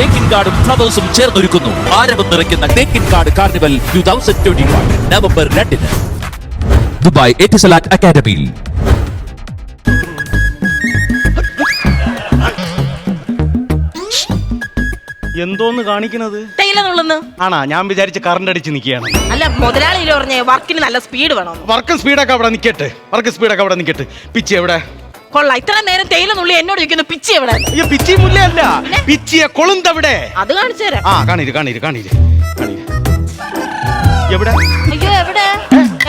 തേക്കിൻ കാർഡും ഫ്ലവേഴ്സും ചേർന്നൊരുക്കുന്നു. ആരവം നിറയ്ക്കുന്ന Thekkinkad carnival two thousand twenty one November രണ്ടിന്. ദുബായ് എറ്റിസലാറ്റ് അക്കാദമിയിൽ. എന്തോന്ന് കാണിക്കണത് തേയിലെന്നുള്ളന്ന് ആണാ ഞാൻ വിചാരിച്ച് കറണ്ട് അടിച്ച് നിൽക്കുകയാണ് അല്ല മുതലാളി പറഞ്ഞേ വർക്കിന് നല്ല സ്പീഡ് വേണം. വർക്ക് സ്പീഡൊക്കെ അവിടെ നിൽക്കട്ടെ വർക്ക് സ്പീഡൊക്കെ അവിടെ നിൽക്കട്ടെ പിച്ച് എവിടെ? കൊള്ളാം. ഇത്ര നേരം തേയില നുള്ളി എന്നോട് ചോദിക്കുന്നു പിച്ചി എവിടെ? അയ്യോ പിച്ചി മുല്ലയല്ല. പിച്ചിയെ കൊളുന്തവിടെ. അത് കാണിച്ചു തരാം. ആ കാണീര് കാണീര് കാണീര് എവിടെ? അയ്യോ എവിടെ?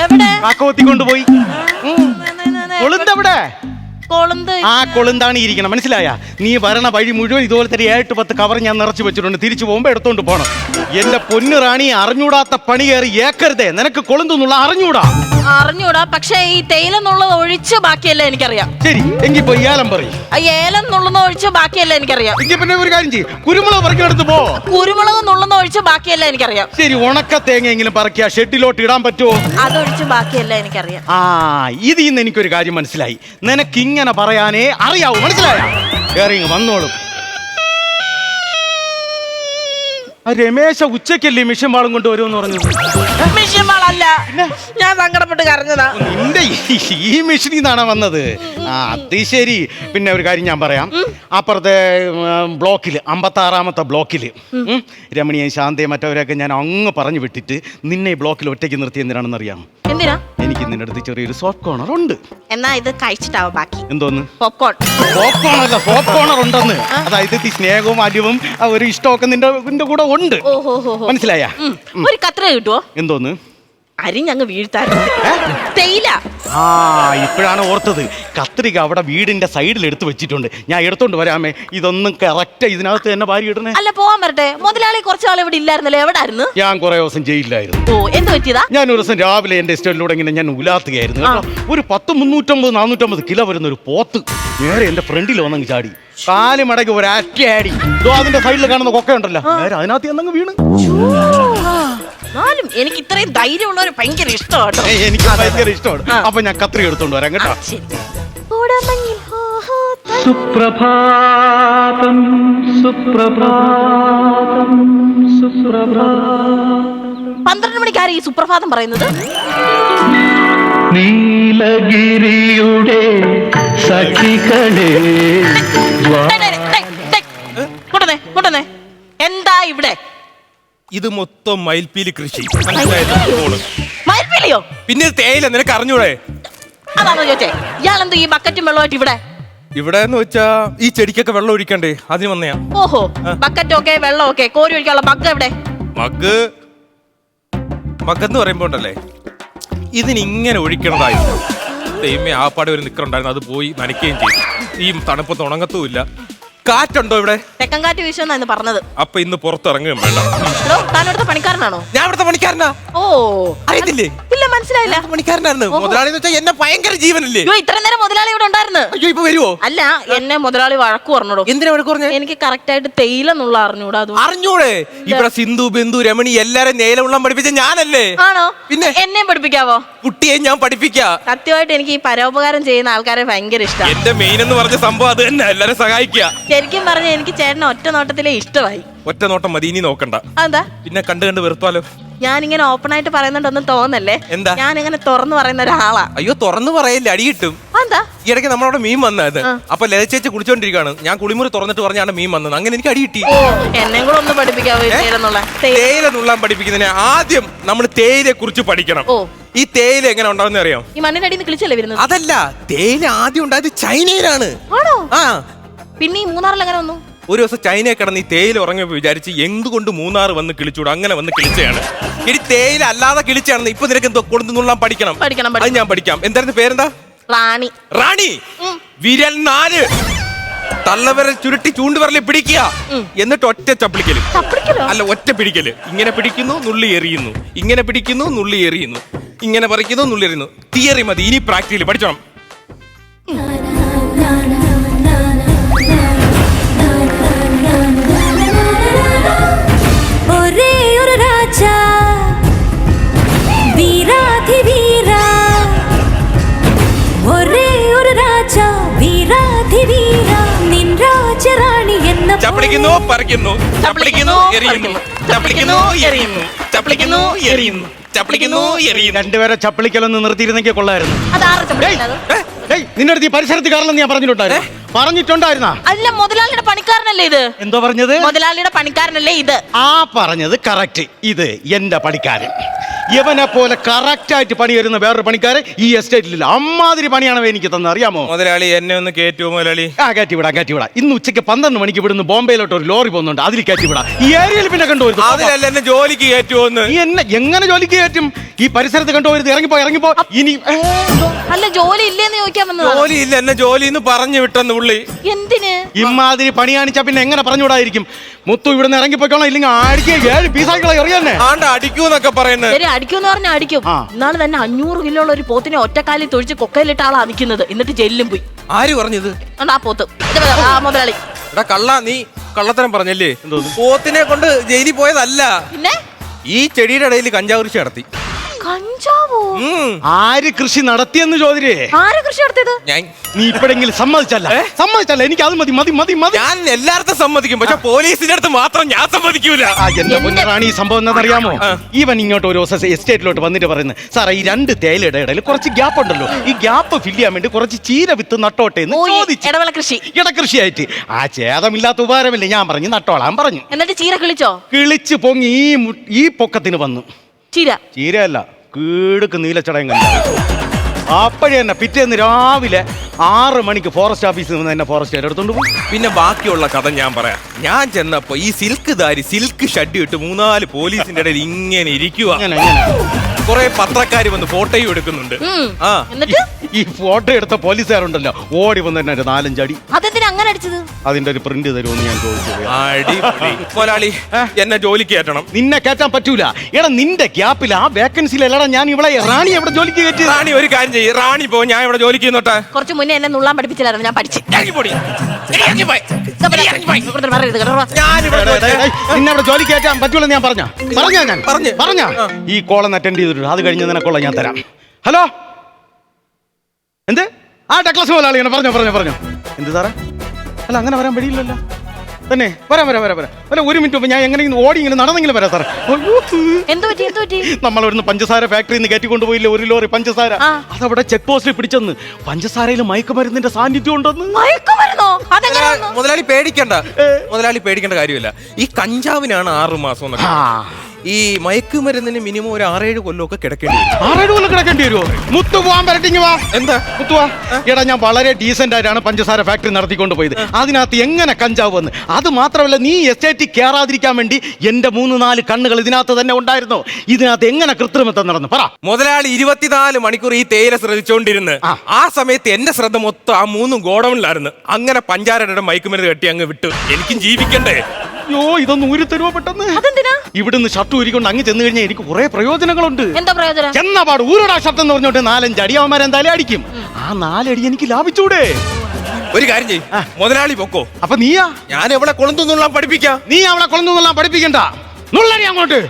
എവിടെ? കാക്കവത്തി കൊണ്ടുപോയി കൊളുന്തവിടെ. കൊളുന്ത്. ആ കൊളുന്താണ് ഇരിക്കണം. മനസ്സിലായ? നീ വരണ വഴി മുഴുവൻ ഇതുപോലെ തന്നെ ഏട്ട് പത്ത് കവർ ഞാൻ നിറച്ച് വെച്ചിട്ടുണ്ട്. തിരിച്ചു പോകുമ്പോ എടുത്തോണ്ട് പോണം. എന്റെ പൊന്നു റാണി അറിഞ്ഞൂടാത്ത പണി കയറി ഏക്കരുതേ. നിനക്ക് കൊളുന്തെന്നുള്ള അറിഞ്ഞൂടാ. അറിഞ്ഞൂടാ. പക്ഷേ ഈ തേയില എന്നുള്ളത് ഒഴിച്ച് ബാക്കിയല്ല എനിക്കറിയാം. ശരി എങ്കിൽ പോയി ഏലം പറയും. ഏലം നുള്ളുന്ന ഒഴിച്ച് ബാക്കിയല്ല എനിക്കറിയാം. എങ്കിൽ പിന്നെ ഒരു കാര്യം ചെയ്യും. കുരുമുളക് പറിക്കെടുത്ത് പോ. കുരുമുളക് നുള്ളുന്ന ഒഴിച്ച് ബാക്കിയല്ല എനിക്കറിയാം. ശരി ഉണക്ക തേങ്ങ തേങ്ങയെങ്കിലും പറക്കിയ ഷെഡിലോട്ട് ഇടാൻ പറ്റുമോ അതൊഴിച്ച് ബാക്കിയല്ല എനിക്കറിയാം. ആ ഇതിൽ നിന്ന് എനിക്കൊരു കാര്യം മനസ്സിലായി. നിനക്ക് ഇങ്ങനെ പറയാനേ അറിയാവൂ മനസ്സിലായോ? കേറി വന്നോളും. ആ രമേശ ഉച്ചക്കല്ലേ മിഷൻ വാളും കൊണ്ട് വരുമെന്ന് പറഞ്ഞു മിഷൻ വളല്ല. ഞാൻ സങ്കടപ്പെട്ട് കരഞ്ഞതാ. നിന്റെ ഈ- ഈ മെഷീനിൽ നിന്നാണ് വന്നത്? ആ അത് ശരി. പിന്നെ ഒരു കാര്യം ഞാൻ പറയാം. അപ്പുറത്തെ ബ്ലോക്കിൽ അമ്പത്താറാമത്തെ ബ്ലോക്കിൽ രമണിയെ ശാന്തയെ മറ്റവരെയൊക്കെ ഞാൻ അങ്ങ് പറഞ്ഞു വിട്ടിട്ട് നിന്നെ ഈ ബ്ലോക്കിൽ ഒറ്റയ്ക്ക് നിർത്തി എന്തിനാണെന്ന് അറിയാം എന്തിനാ? എനിക്ക് നിന്റെ അടുത്ത് ചെറിയൊരു സോഫ്റ്റ് കോർണർ ഉണ്ട്. എന്നാ ഇത് കഴിച്ചിട്ടാവും ബാക്കി? എന്തോന്ന്? പോപ്കോൺ പോപ്കോൺ അല്ല സോഫ്റ്റ് കോർണർ ഉണ്ടെന്ന്. അതായത് ഈ സ്നേഹവും അടിവും ആ ഒരു ഇഷ്ടമൊക്കെ നിന്റെ നിന്റെ കൂടെ ഉണ്ട്. ഓഹോ മനസ്സിലായ? ഒരു കത്ര കിട്ടുവോ? എന്തോന്ന്? അരിഞ്ഞങ്ങ് വീഴ്ത്താൻ തേയില. ആ ഇപ്പോഴാണ് ഓർത്തത്. കത്രിക അവിടെ വീടിന്റെ സൈഡിൽ എടുത്തു വെച്ചിട്ടുണ്ട്. ഞാൻ എടുത്തോണ്ട് വരാമേ. ഇതൊന്നും കറക്റ്റ് ഇതിനകത്ത് തന്നെ ഭാര്യ ഇടണേ. അല്ല പോവാൻ വരട്ടെ. മുതലാളി കുറച്ച് ആൾ ഇവിടെ എവിടെ ആയിരുന്നു ഞാൻ കുറെ ദിവസം ജയിലിലായിരുന്നു. ഓ എന്ത് പറ്റിയതാ? ഞാൻ ഒരു ദിവസം രാവിലെ എന്റെ സ്റ്റോറിലൂടെ ഇങ്ങനെ ഞാൻ ഉലാത്തുകയായിരുന്നു കേട്ടോ. ഒരു പത്ത് മുന്നൂറ്റമ്പത് നാനൂറ്റമ്പത് കിലോ വരുന്ന ഒരു പോത്ത് നേരെ എന്റെ ഫ്രണ്ടിൽ വന്നങ്ങ് ചാടി. കാൽ മടക്കി ഒരു അറ്റയാടി ഇതോ അതിന്റെ സൈഡിൽ കാണുന്ന കൊക്ക ഉണ്ടല്ലോ നേരെ അതിനകത്ത് എന്നങ്ങ് വീണ്. എന്നാലും എനിക്ക് ഇത്രയും ധൈര്യമുള്ളവരെ ഭയങ്കര ഇഷ്ടമാട്ടോ. എനിക്ക് ഭയങ്കര ഇഷ്ടമാണ്. അപ്പൊ ഞാൻ കത്രി എടുത്തോണ്ട് വരാം കേട്ടോ. സുപ്രഭാതം സുപ്രഭാതം സുപ്രഭാതം. പന്ത്രണ്ട് മണിക്കാരെ ഈ സുപ്രഭാതം പറയുന്നത്? നീലഗിരിയുടെ സഖികളെ ഇത് മൊത്തം മയിൽപ്പീലി കൃഷി. മനസ്സിലായത് മോൾ പിന്നെ ഇത് തേയില നിനക്ക് അറിഞ്ഞൂടെ? അതാണോ ചോദിച്ചേ? ഇയാളെന്തോ ഈ ബക്കറ്റും വെള്ളമായിട്ട് ഇവിടെ? ഇവിടെ എന്ന് വെച്ചാ ഈ ചെടിക്കൊക്കെ വെള്ളം ഒഴിക്കണ്ടേ? അതിന് വന്നയാ. ഓഹോ ബക്കറ്റ് ഓക്കെ വെള്ളം ഓക്കെ കോരി ഒഴിക്കാനുള്ള ബഗ് എവിടെ? മഗ് മഗ് എന്ന് പറയുമ്പോ ഉണ്ടല്ലേ? ഇതിനിങ്ങനെ ഒഴിക്കണതായിരുന്നു ദൈവമേ ആ പാടെ ഒരു നിക്കറുണ്ടായിരുന്നു അത് പോയി നനയ്ക്കുകയും ചെയ്തു. ഈ തണുപ്പത്ത് ഉണങ്ങത്തുമില്ല. കാറ്റുണ്ടോ ഇവിടെ? തെക്കൻ കാറ്റ് വീശുന്നാന്ന് പറഞ്ഞത്. അപ്പൊ ഇന്ന് പുറത്തിറങ്ങുകയും വേണ്ട. താൻ താനോടത്തെ പണിക്കാരനാണോ? ഞാൻ ഇവിടുത്തെ പണിക്കാരനാ? ഓ അറിയത്തില്ലേ? ഇല്ല മനസ്സിലായില്ല പണിക്കാരനായിരുന്നു. മുതലാളി എന്ന് വെച്ചാൽ എന്നെ ഭയങ്കര ജീവനല്ലേ? അയ്യോ ഇത്ര നേരം മുതലാളി ഇവിടെ ഉണ്ടായിരുന്നു? അയ്യോ ഇപ്പൊ വരുവോ? അല്ല എന്നെ മുതലാളി വഴക്ക് പറഞ്ഞോടോ. എന്തിനാ ഇവിടെ കുറഞ്ഞ എനിക്ക് കറക്റ്റ് ആയിട്ട് തേയിലെന്നുള്ള അറിഞ്ഞൂടാ അത്. അറിഞ്ഞൂടെ? ഇവിടെ സിന്ധു ബിന്ദു രമണി എല്ലാരും നേലമുള്ളം പഠിപ്പിച്ച ഞാനല്ലേ? ആണോ? പിന്നെ? എന്നെയും പഠിപ്പിക്കാവോ? കുട്ടിയെ ഞാൻ പഠിപ്പിക്കാ. സത്യമായിട്ട് എനിക്ക് ഈ പരോപകാരം ചെയ്യുന്ന ആൾക്കാരെ ഭയങ്കര ഇഷ്ടമാണ് എന്റെ മെയിൻ എന്ന് പറഞ്ഞ സംഭവം അത് തന്നെ. എല്ലാരും സഹായിക്കുക ശരിക്കും പറഞ്ഞ എനിക്ക് ചേട്ടനെ ഒറ്റ നോട്ടത്തിലെ ഇഷ്ടമായി. ഒറ്റ നോട്ടം മതി. ഇനി നോക്കണ്ട. അതെന്താ? പിന്നെ കണ്ടു കണ്ട് വെറുത്താലോ? ഞാനിങ്ങനെ ഓപ്പൺ ആയിട്ട് പറയുന്നുണ്ടൊന്നും തോന്നല്ലേ? എന്താ? ഞാൻ ഇങ്ങനെ തുറന്നു പറയുന്ന ഒരാളാ. അയ്യോ തുറന്നു പറയല്ലേ അടി കിട്ടും. എന്താ ഈ ഇടയ്ക്ക് നമ്മളവിടെ മീൻ വന്നത് അപ്പൊ ലതച്ചേച്ചി കുളിച്ചോണ്ടിരിക്കാണ് ഞാൻ കുളിമുറി തുറന്നിട്ട് പറഞ്ഞാണ് മീൻ വന്നത്. അങ്ങനെ എനിക്ക് അടി കിട്ടി. എന്നെ കൂടെ ഒന്ന് പഠിപ്പിക്കാവോ തേയില. നുള്ളാൻ പഠിപ്പിക്കുന്നതിന് ആദ്യം നമ്മൾ തേയിലയെ കുറിച്ച് പഠിക്കണം ഈ തേയില എങ്ങനെ ഉണ്ടാവുന്ന അറിയാം ഈ മണ്ണിനടിയിൽ നിന്ന് കിളിച്ചല്ലേ വരുന്നത്? അതല്ല തേയില ആദ്യം ഉണ്ടായത് ചൈനയിലാണ്. ആണോ? ആ. പിന്നെ ഈ മൂന്നാറിൽ എങ്ങനെ വന്നു? ഒരു ദിവസം ചൈനയെ കിടന്ന് ഈ തേയില ഉറങ്ങിയപ്പോൾ വിചാരിച്ച് എന്തുകൊണ്ട് മൂന്നാർ വന്ന് കിളിച്ചൂടാ? അങ്ങനെ വന്ന് കിളിച്ചയാണ്. ഇനി തേയില അല്ലാതെ കിളിച്ചാണ് ഇപ്പൊ നിനക്ക് എന്തോ കൊടുത്തു നുള്ളാൻ പഠിക്കണം. പഠിക്കണം, അത് ഞാൻ പഠിക്കാം. എന്തായിരുന്നു പേരെന്താ? റാണി. റാണി? വിരൽ നാല്. തള്ളവരെ ചുരുട്ടി ചൂണ്ടുവരൽ പിടിക്കുക. എന്നിട്ട് ഒറ്റ ചപ്പിളിക്കൽ. അല്ല ഒറ്റ പിടിക്കൽ. ഇങ്ങനെ പിടിക്കുന്നു നുള്ളി എറിയുന്നു. ഇങ്ങനെ പിടിക്കുന്നു നുള്ളി എറിയുന്നു. ഇങ്ങനെ പറിക്കുന്നു നുള്ളി എറിയുന്നു. തിയറി മതി. ഇനി പ്രാക്ടിക്കലി പഠിച്ചോണം. ചപ്പിളിക്കുന്നു പറിക്കുന്നു. ചപ്പിളിക്കുന്നു എറിയുന്നു. ചപ്പിളിക്കുന്നു എറിയുന്നു. ചപ്പിളിക്കുന്നു എറിയുന്നു. ചപ്പിളിക്കുന്നു എറിയുന്നു. രണ്ടുപേരെ ചപ്പിളിക്കലൊന്ന് നിർത്തിയിരുന്നെങ്കിൽ കൊള്ളായിരുന്നു. അതാറ് ചപ്പിളിക്കുന്നത്? ഏയ് നിന്റെ അടുത്ത് ഈ പരിസരത്ത് കയറലെന്ന് ഞാൻ പറഞ്ഞിട്ടുണ്ടായിരുന്നു. പറഞ്ഞിട്ടുണ്ടായിരുന്നാ? അല്ല മുതലാളിയുടെ പണിക്കാരനല്ലേ ഇത്? എന്തോ പറഞ്ഞത്? മുതലാളിയുടെ പണിക്കാരനല്ലേ ഇത്? ആ പറഞ്ഞത് കറക്റ്റ് ഇത് എന്റെ പണിക്കാരൻ. ഇവനെ പോലെ കറക്റ്റ് ആയിട്ട് പണി വരുന്ന വേറൊരു പണിക്കാരൻ ഈ എസ്റ്റേറ്റിലില്ല അമ്മാതിരി പണിയാണ് എനിക്ക് തന്നെ അറിയാമോ? മുതലാളി എന്നെ ഒന്ന് കയറ്റുമോ മുതലാളി? ആ കയറ്റി വിടാം കയറ്റി വിടാം ഇന്ന് ഉച്ചയ്ക്ക് പന്ത്രണ്ട് മണിക്ക് ഇവിടുന്ന് ബോംബെയിലോട്ട് ഒരു ലോറി പോകുന്നുണ്ട്. അതിൽ കയറ്റി വിടാം ഈ ഏരിയയിൽ പിന്നെ കണ്ടുവരുന്നു അതിലല്ല എന്നെ ജോലിക്ക് കയറ്റുമോ എന്ന് നീ എന്നെ എങ്ങനെ ജോലിക്ക് കയറ്റും ഈ പരിസരത്ത് കണ്ടുപോയത് ഇറങ്ങിപ്പോ ഇറങ്ങിപ്പോ ഇനി അല്ല ജോലി ഇല്ലെന്ന് ചോദിക്കാൻ ജോലി ഇല്ല എന്നെ ജോലി എന്ന് പറഞ്ഞു വിട്ടെന്ന് പുള്ളി. എന്തിന്? ഇമ്മാതിരി പണി കാണിച്ചാ പിന്നെ എങ്ങനെ പറഞ്ഞുകൂടായിരിക്കും മുത്തു ഇവിടുന്ന് ഇറങ്ങിപ്പോയിക്കോളാം. ഇല്ലെങ്കിൽ ആടിക്ക് ഏഴ് പീസാക്കളെ എറിയാന്നെ ആണ്ട അടിക്കൂന്നൊക്കെ പറയുന്നത്. അടിക്കുമെന്ന് പറഞ്ഞാൽ അടിക്കും. എന്നാണ് ഇന്നാൾ തന്നെ അഞ്ഞൂറ് കിലോ ഉള്ള ഒരു പോത്തിനെ ഒറ്റക്കാലിൽ തൊഴിച്ച് കൊക്കയിലിട്ട ആളാ നിൽക്കുന്നത് എന്നിട്ട് ജയിലിലും പോയി. ആര് പറഞ്ഞത്? ആ പോത്ത്. ആ മുതലാളി. എടാ കള്ള നീ കള്ളത്തരം പറഞ്ഞല്ലേ? പോത്തിനെ കൊണ്ട് ജയിലിൽ പോയതല്ല. പിന്നെ? ഈ ചെടിയുടെ ഇടയിൽ കഞ്ചാവ് കൃഷി നടത്തി. ആര് കൃഷി നടത്തിയെന്ന് ചോദിരേ? ആരാ കൃഷി നടത്തിയത്? ഞാൻ നീ ഇപ്പോഴെങ്കിലും സമ്മതിച്ചല്ല. സമ്മതിച്ചല്ല. എനിക്ക് അത് മതി മതി മതി മതി. ഞാൻ എല്ലാവർക്കും സമ്മതിക്കും. പക്ഷെ പോലീസിന്റെ അടുത്ത് മാത്രം ഞാൻ സമ്മതിക്കൂല. ആ, എന്റെ പൊന്നറാണി ഈ സംഭവം എന്നറിയാമോ. ഇവൻ ഇങ്ങോട്ട് ഒരു ദിവസം എസ്റ്റേറ്റിലോട്ട് വന്നിട്ട് പറയുന്നത് സാറേ ഈ രണ്ട് തേയിലയുടെ ഇടയിൽ കുറച്ച് ഗ്യാപ്പ് ഉണ്ടല്ലോ. ഈ ഗ്യാപ്പ് ഫില്ല് ചെയ്യാൻ വേണ്ടി കുറച്ച് ചീര വിത്ത് നട്ടോട്ടെ എന്ന് ഓ ഈ ചോദിച്ചു. ഇടവേള കൃഷി. ഇടകൃഷിയായിട്ട്. ആ ചേതമില്ലാത്ത ഉപകാരമില്ല. ഞാൻ പറഞ്ഞു നട്ടോളാൻ പറഞ്ഞു. എന്നിട്ട് ചീര കിളിച്ചോ? കിളിച്ച് പൊങ്ങി ഈ മു- ഈ പൊക്കത്തിന് വന്നു. ചീര. ചീരയല്ല. കീടുക്ക് നീലച്ചടയം കണ്ടു. അപ്പോഴേ തന്നെ പിറ്റേന്ന് രാവിലെ ആറ് മണിക്ക് ഫോറസ്റ്റ് ഓഫീസിൽ നിന്ന് എന്നെ ഫോറസ്റ്റ് എടുത്തോണ്ട് പോകും പിന്നെ ബാക്കിയുള്ള കഥ ഞാൻ പറയാം. ഞാൻ ചെന്നപ്പോ ഈ സിൽക്ക് ദാരി സിൽക്ക് ഷഡ് ഇട്ട് മൂന്നാൽ പോലീസിന്റെ ഇടയിൽ ഇങ്ങനെ ഇരിക്കുക അങ്ങനെ അങ്ങനെ കുറെ പത്രക്കാർ വന്ന് ഫോട്ടോയും എടുക്കുന്നുണ്ട്. ആ. എന്നിട്ട്? ഈ ഫോട്ടോ എടുത്ത പോലീസുകാരുണ്ടല്ലോ. ഓടി വന്ന് തന്നെ ഒരു നാലഞ്ചടി. അതെന്തിനാ അങ്ങനെ അടിച്ചത്? അതിന്റെ ഒരു പ്രിന്റ് തരുമെന്ന് ഞാൻ ചോദിച്ചത് അടിപൊളി. മുതലാളി എന്നെ ജോലിക്ക് കയറ്റണം. നിന്നെ കയറ്റാൻ പറ്റൂല. എടാ നിന്റെ ഗ്യാപ്പിൽ ആ വേക്കൻസിയിലല്ലടാ ഞാൻ ഇവിടെ റാണി എവിടെ ജോലിക്ക് കയറ്റി റാണി ഒരു കാര്യം ചെയ്യ്. റാണി പോ ഞാൻ ഇവിടെ ജോലിക്ക് കുറച്ച് മുന്നേ എന്നെ നുള്ളാൻ പഠിപ്പിച്ചില്ലായിരുന്നു ഞാൻ പഠിച്ചു. ഇറങ്ങിപ്പോടി. കേട്ടോ ജോലി- നിന്നെ അവിടെ ജോലി കയറ്റാൻ പറ്റൂല ഞാൻ പറഞ്ഞ? പറഞ്ഞ ഞാൻ? പറഞ്ഞു. പറഞ്ഞ? ഈ കോളൊന്ന് അറ്റൻഡ് ചെയ്തിട്ടുണ്ട്. അത് കഴിഞ്ഞ നിനക്കുള്ള ഞാൻ തരാം. ഹലോ? എന്ത്? ആ ടെക്ലസ് മുതലാളിയാണ് പറഞ്ഞോ പറഞ്ഞോ പറഞ്ഞോ. എന്ത് സാറേ? അല്ല അങ്ങനെ വരാൻ വഴിയില്ലല്ലോ. തന്നെ വരാം വരാം വരാം വരാം അല്ല ഒരു മിനിറ്റ് മുമ്പ് ഞാൻ എങ്ങനെ ഓടി ഇങ്ങനെ നടന്നെങ്കിലും വരാം സാറേ. പറ്റി എന്ത് പറ്റി ഇവിടുന്ന് പഞ്ചസാര ഫാക്ടറി നിന്ന് കയറ്റിക്കൊണ്ട് കൊണ്ടുപോയില്ല ഒരു ലോറി പഞ്ചസാര ആ. അതവിടെ ചെക്ക് പോസ്റ്റിൽ പിടിച്ചെന്ന് പഞ്ചസാരയിൽ മയക്കുമരുന്നിന്റെ സാന്നിധ്യം ഉണ്ടെന്ന് മയക്കുമരുന്നോ അതെങ്ങനെ വന്നു? മുതലാളി പേടിക്കണ്ട മുതലാളി പേടിക്കേണ്ട കാര്യമില്ല ഈ കഞ്ചാവിനാണ് ആറ് മാസം എന്നൊക്കെ. ആ. ഈ മയക്കുമരുന്നിന് മിനിമം ഒരു ആറേഴ് കൊല്ലമൊക്കെ കിടക്കേണ്ടി വരും. ആറേഴ് കൊല്ലം കിടക്കേണ്ടി വരുമോ മുത്തു പോവാൻ വരട്ടിങ് വാ. എന്താ? മുത്തു വാ. എടാ ഞാൻ വളരെ ഡീസെന്റ് ആയിട്ടാണ് പഞ്ചസാര ഫാക്ടറി നടത്തിക്കൊണ്ട് പോയത്. അതിനകത്ത് എങ്ങനെ കഞ്ചാവ് വന്ന്? അത് മാത്രമല്ല നീ എസ്റ്റേറ്റിൽ കയറാതിരിക്കാൻ വേണ്ടി എന്റെ മൂന്ന് നാല് കണ്ണുകൾ ഇതിനകത്ത് തന്നെ ഉണ്ടായിരുന്നു. ഇതിനകത്ത് എങ്ങനെ കൃത്രിമത്വം നടന്നു? പറ. മുതലാളി ഇരുപത്തിനാല് മണിക്കൂർ ഈ തേയില ശ്രദ്ധിച്ചുകൊണ്ടിരുന്ന് ആ. ആ സമയത്ത് എന്റെ ശ്രദ്ധ മൊത്തം ആ മൂന്നും ഗോഡൌണിലായിരുന്നു. അങ്ങനെ പഞ്ചാരയുടെ മയക്കുമരുന്ന് കെട്ടി അങ്ങ് വിട്ടു. എനിക്കും ജീവിക്കണ്ടേ? അയ്യോ ഇതൊന്നും ഊരി തരുമോ പെട്ടെന്ന്? അതെന്തിനാ? ഇവിടുന്ന് ഷർട്ട് ഊരിക്കൊണ്ട് അങ്ങ് ചെന്ന് കഴിഞ്ഞാൽ എനിക്ക് കുറെ പ്രയോജനങ്ങളുണ്ട്. എന്താ പ്രയോജനം? ചെന്ന പാട് ഊരടാ ഷർട്ട് എന്ന് പറഞ്ഞോട്ട് നാലഞ്ച് അടി അവന്മാർ എന്തായാലും അടിക്കും. ആ നാലടി എനിക്ക് ലാഭിച്ചൂടെ? ഒരു കാര്യം ചെയ് മുതലാളി പൊക്കോ. അപ്പൊ നീയാ? ഞാൻ എവിടെ കൊളുന്തുന്നുള്ള പഠിപ്പിക്കാം? നീ അവളെ നുള്ളാൻ പഠിപ്പിക്കണ്ട. നുള്ളടി അങ്ങോട്ട്.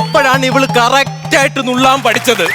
ഇപ്പോഴാണ് ഇവൾ കറക്റ്റ് ആയിട്ട് നുള്ളാൻ പഠിച്ചത്.